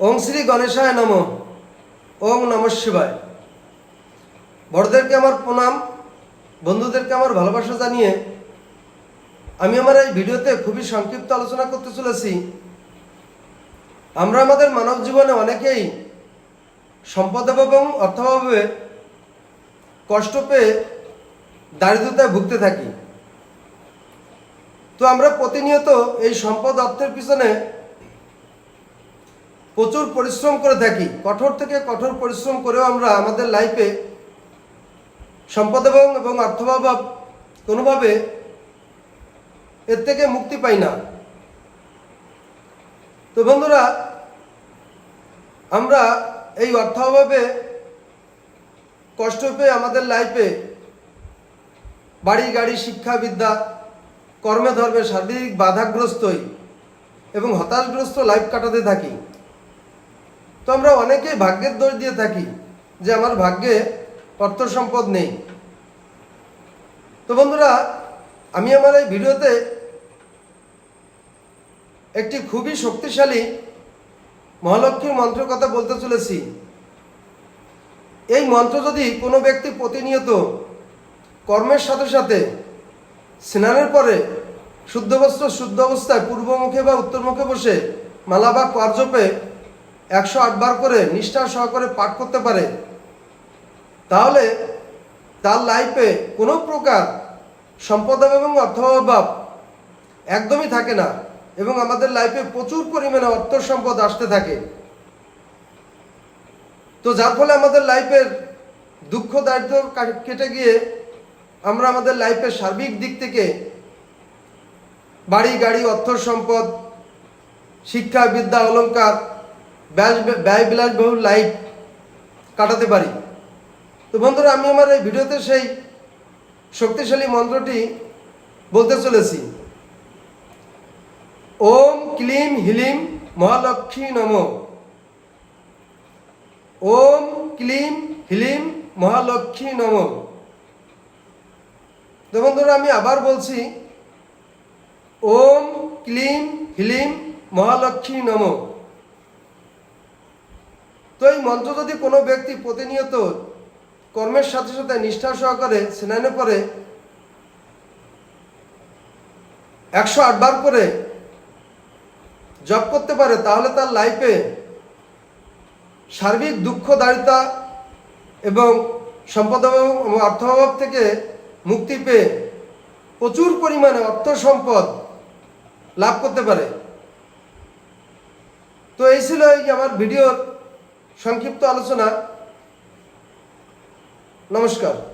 ওং শ্রী গণেশায় নম। ওং নম শিবায়। বড়দেরকে আমার প্রণাম, বন্ধুদেরকে আমার ভালোবাসা জানিয়ে আমি আমার এই ভিডিওতে খুবই সংক্ষিপ্ত আলোচনা করতে চলেছি। আমরা আমাদের মানব জীবনে অনেকেই সম্পদ এবং অর্থাভাবে কষ্ট পেয়ে দারিদ্রতায় ভুগতে থাকি। তো আমরা প্রতিনিয়ত এই সম্পদ অর্থের পিছনে প্রচুর পরিশ্রম করে থাকি। কঠোর থেকে কঠোর পরিশ্রম করেও আমরা আমাদের লাইফে সম্পদ এবং এবং অর্থভাব কোনোভাবে এর থেকে মুক্তি পাই না। তো বন্ধুরা, আমরা এই অর্থাভাবে কষ্ট পেয়ে আমাদের লাইফে বাড়ি, গাড়ি, শিক্ষা, বিদ্যা, কর্মে ধর্মে শারীরিক বাধাগ্রস্তই এবং হতাশগ্রস্ত লাইফ কাটাতে থাকি। তো আমরা অনেকেই ভাগ্যের দোষ দিয়ে থাকি যে আমার ভাগ্যে অর্থ সম্পদ নেই। তো বন্ধুরা, আমি আমার এই ভিডিওতে একটি খুবই শক্তিশালী মহালক্ষ্মীর মন্ত্রের কথা বলতে চলেছি। এই মন্ত্র যদি কোনো ব্যক্তি প্রতিনিয়ত কর্মের সাথে সাথে স্নানের পরে শুদ্ধ বস্ত্র, শুদ্ধ অবস্থায় পূর্বমুখে বা উত্তরমুখে বসে মালা বা কার্যপে একশো আটবার করে নিষ্ঠা সহকারে পাঠ করতে পারে। তাহলে তার লাইফে কোনো প্রকার সম্পদ এবং অর্থভাব একদমই থাকে না এবং আমাদের লাইফে প্রচুর পরিমাণে অর্থ সম্পদ আসতে থাকে। তো যার ফলে আমাদের লাইফের দুঃখ দারিদ্র কেটে গিয়ে আমরা আমাদের লাইফের সার্বিক দিক থেকে বাড়ি, গাড়ি অর্থ সম্পদ শিক্ষা, বিদ্যা, অলংকার ব্যয় বিলাসবহুল লাইফ কাটাতে পারি। তো বন্ধুরা, আমি আমার এই ভিডিওতে সেই শক্তিশালী মন্ত্রটি বলতে চলেছি। ওম ক্লিম হিলিম মহালক্ষ্মী নম। ওম ক্লিম হিলিম মহালক্ষ্মী নম। তো বন্ধুরা, আমি আবার বলছি, ওম ক্লিম হিলিম মহালক্ষ্মী নম। তো এই মন্ত্র যদি কোনো ব্যক্তি প্রতিনিয়ত কর্মের সাথে সাথে নিষ্ঠা সহকারে স্নানে পরে একশো আটবার করে জব করতে পারে, তাহলে তার লাইফে সার্বিক দুঃখ, দারিদ্রতা এবং সম্পদ এবং অর্থাভাব থেকে মুক্তি পেয়ে প্রচুর পরিমাণে অর্থ সম্পদ লাভ করতে পারে। তো এই ছিল এই আমার ভিডিওর সংক্ষিপ্ত আলোচনা। নমস্কার।